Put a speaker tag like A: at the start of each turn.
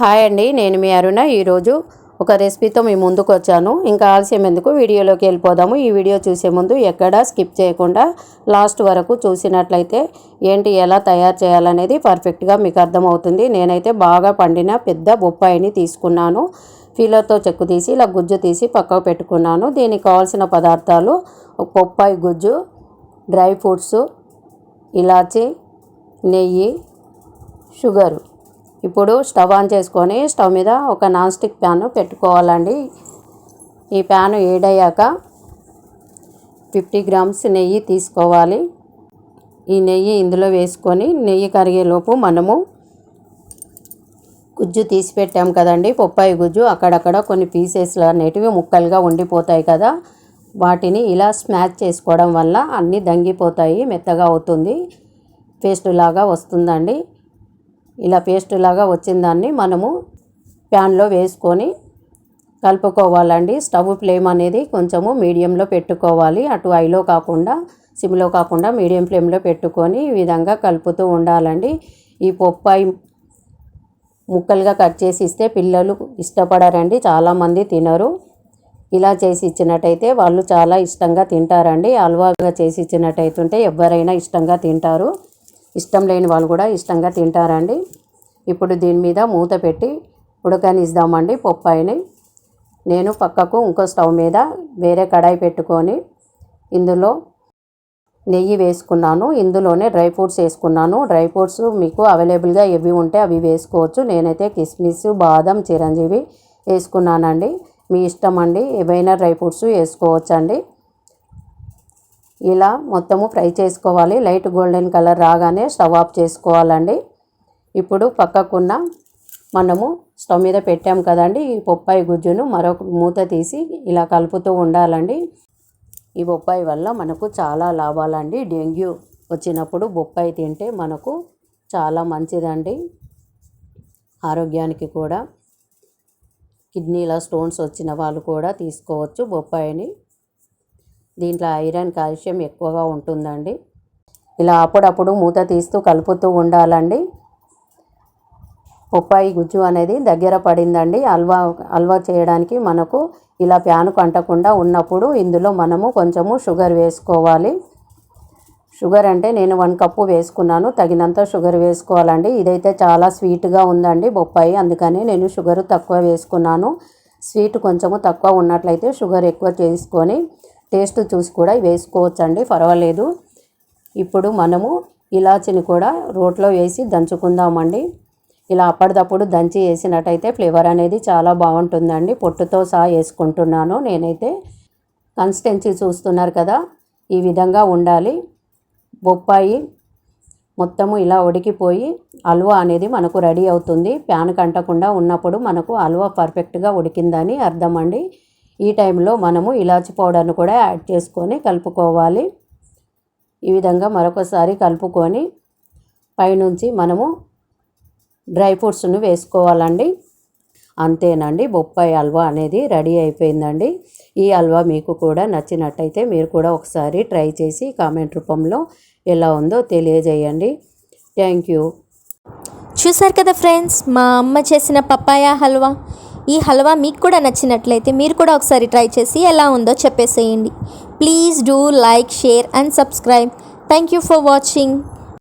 A: Hi అండి నేను మీ అరుణ. ఈరోజు ఒక రెసిపీతో మీ ముందుకు వచ్చాను. ఇంకా ఆలస్యం ఎందుకు? వీడియోలోకి వెళ్ళిపోదాము. ఈ వీడియో చూసే ముందు ఎక్కడా స్కిప్ చేయకుండా లాస్ట్ వరకు చూసినట్లయితే ఏంటి ఎలా తయారు చేయాలనేది పర్ఫెక్ట్గా మీకు అర్థమవుతుంది. నేనైతే బాగా పండిన పెద్ద బొప్పాయిని తీసుకున్నాను. ఫీలర్తో చెక్కు తీసి ఇలా గుజ్జు తీసి పక్కకు పెట్టుకున్నాను. దీనికి కావాల్సిన పదార్థాలు బొప్పాయి గుజ్జు డ్రై ఫ్రూట్స్ ఇలాచి నెయ్యి షుగరు. ఇప్పుడు స్టవ్ ఆన్ చేసుకొని స్టవ్ మీద ఒక నాన్ స్టిక్ ప్యాన్ పెట్టుకోవాలండి. ఈ ప్యాన్ ఏడయ్యాక ఫిఫ్టీ గ్రామ్స్ నెయ్యి తీసుకోవాలి. ఈ నెయ్యి ఇందులో వేసుకొని నెయ్యి కరిగేలోపు మనము గుజ్జు తీసి పెట్టాం కదండి. పొప్పాయి గుజ్జు అక్కడక్కడ కొన్ని పీసెస్లు అనేటివి ముక్కలుగా ఉండిపోతాయి కదా. వాటిని ఇలా స్మాచ్ చేసుకోవడం వల్ల అన్నీ దంగిపోతాయి మెత్తగా అవుతుంది పేస్ట్ లాగా వస్తుందండి. ఇలా పేస్ట్ లాగా వచ్చిన దాన్ని మనము ప్యాన్లో వేసుకొని కలుపుకోవాలండి. స్టవ్ ఫ్లేమ్ అనేది కొంచెము మీడియంలో పెట్టుకోవాలి. అటు ఐలో కాకుండా సిమ్లో కాకుండా మీడియం ఫ్లేమ్లో పెట్టుకొని ఈ విధంగా కలుపుతూ ఉండాలండి. ఈ పొప్పాయి ముక్కలుగా కట్ చేసి ఇస్తే పిల్లలు ఇష్టపడరండి. చాలామంది తినరు. ఇలా చేసి ఇచ్చినట్టయితే వాళ్ళు చాలా ఇష్టంగా తింటారండి. హల్వాగా చేసి ఇచ్చినట్టయితుంటే ఎవరైనా ఇష్టంగా తింటారు. ఇష్టం లేని వాళ్ళు కూడా ఇష్టంగా తింటారండి. ఇప్పుడు దీని మీద మూత పెట్టి ఉడకనిద్దామండి పొప్పాయిని. నేను పక్కకు ఇంకో స్టవ్ మీద వేరే కడాయి పెట్టుకొని ఇందులో నెయ్యి వేసుకున్నాను. ఇందులోనే డ్రై ఫ్రూట్స్ వేసుకున్నాను. డ్రై ఫ్రూట్స్ మీకు అవైలబుల్గా ఎవి ఉంటే అవి వేసుకోవచ్చు. నేనైతే కిస్మిస్ బాదం చిరంజీవి వేసుకున్నానండి. మీ ఇష్టం అండి ఏవైనా డ్రై ఫ్రూట్స్ వేసుకోవచ్చండి. ఇలా మొత్తము ఫ్రై చేసుకోవాలి. లైట్ గోల్డెన్ కలర్ రాగానే స్టవ్ ఆఫ్ చేసుకోవాలండి. ఇప్పుడు పక్కకున్న మనము స్టవ్ మీద పెట్టాం కదండి. ఈ బొప్పాయి గుజ్జును మరొక మూత తీసి ఇలా కలుపుతూ ఉండాలండి. ఈ బొప్పాయి వల్ల మనకు చాలా లాభాలండి. డెంగ్యూ వచ్చినప్పుడు బొప్పాయి తింటే మనకు చాలా మంచిదండి. ఆరోగ్యానికి కూడా. కిడ్నీలో స్టోన్స్ వచ్చిన వాళ్ళు కూడా తీసుకోవచ్చు బొప్పాయిని. దీంట్లో ఐరన్ కాల్షియం ఎక్కువగా ఉంటుందండి. ఇలా అప్పుడప్పుడు మూత తీస్తూ కలుపుతూ ఉండాలండి. బొప్పాయి గుజ్జు అనేది దగ్గర పడిందండి. హల్వా హల్వా చేయడానికి మనకు ఇలా ప్యాను కంటకుండా ఉన్నప్పుడు ఇందులో మనము కొంచెము షుగర్ వేసుకోవాలి. షుగర్ అంటే నేను వన్ కప్పు వేసుకున్నాను. తగినంత షుగర్ వేసుకోవాలండి. ఇదైతే చాలా స్వీట్గా ఉందండి బొప్పాయి. అందుకని నేను షుగర్ తక్కువ వేసుకున్నాను. స్వీట్ కొంచెము తక్కువ ఉన్నట్లయితే షుగర్ ఎక్కువ చేసుకొని టేస్ట్ చూసి కూడా వేసుకోవచ్చండి పర్వాలేదు. ఇప్పుడు మనము ఇలాచిని కూడా రోట్లో వేసి దంచుకుందామండి. ఇలా అప్పటిదప్పుడు దంచి వేసినట్టయితే ఫ్లేవర్ అనేది చాలా బాగుంటుందండి. పొట్టుతో సహా వేసుకుంటున్నాను నేనైతే. కన్సిస్టెన్సీ చూస్తున్నారు కదా ఈ విధంగా ఉండాలి. బొప్పాయి మొత్తము ఇలా ఉడికిపోయి హల్వా అనేది మనకు రెడీ అవుతుంది. ప్యాన్ కంటకుండా ఉన్నప్పుడు మనకు హల్వా పర్ఫెక్ట్గా ఉడికిందని అర్థం అండి ఈ టైంలో మనము ఇలాచి పౌడర్ను కూడా యాడ్ చేసుకొని కలుపుకోవాలి. ఈ విధంగా మరొకసారి కలుపుకొని పైనుంచి మనము డ్రై ఫ్రూట్స్ను వేసుకోవాలండి. అంతేనండి బొప్పాయి హల్వా అనేది రెడీ అయిపోయిందండి. ఈ హల్వా మీకు కూడా నచ్చినట్టయితే మీరు కూడా ఒకసారి ట్రై చేసి కామెంట్ రూపంలో ఎలా ఉందో తెలియజేయండి. Thank you.
B: చూసారు కదా ఫ్రెండ్స్ మా అమ్మ చేసిన పప్పాయ హల్వా. ఈ హల్వా మీకు కూడా నచ్చినట్లయితే మీరు కూడా ఒకసారి ట్రై చేసి ఎలా ఉందో చెప్పేసేయండి. Please do like share and subscribe thank you for watching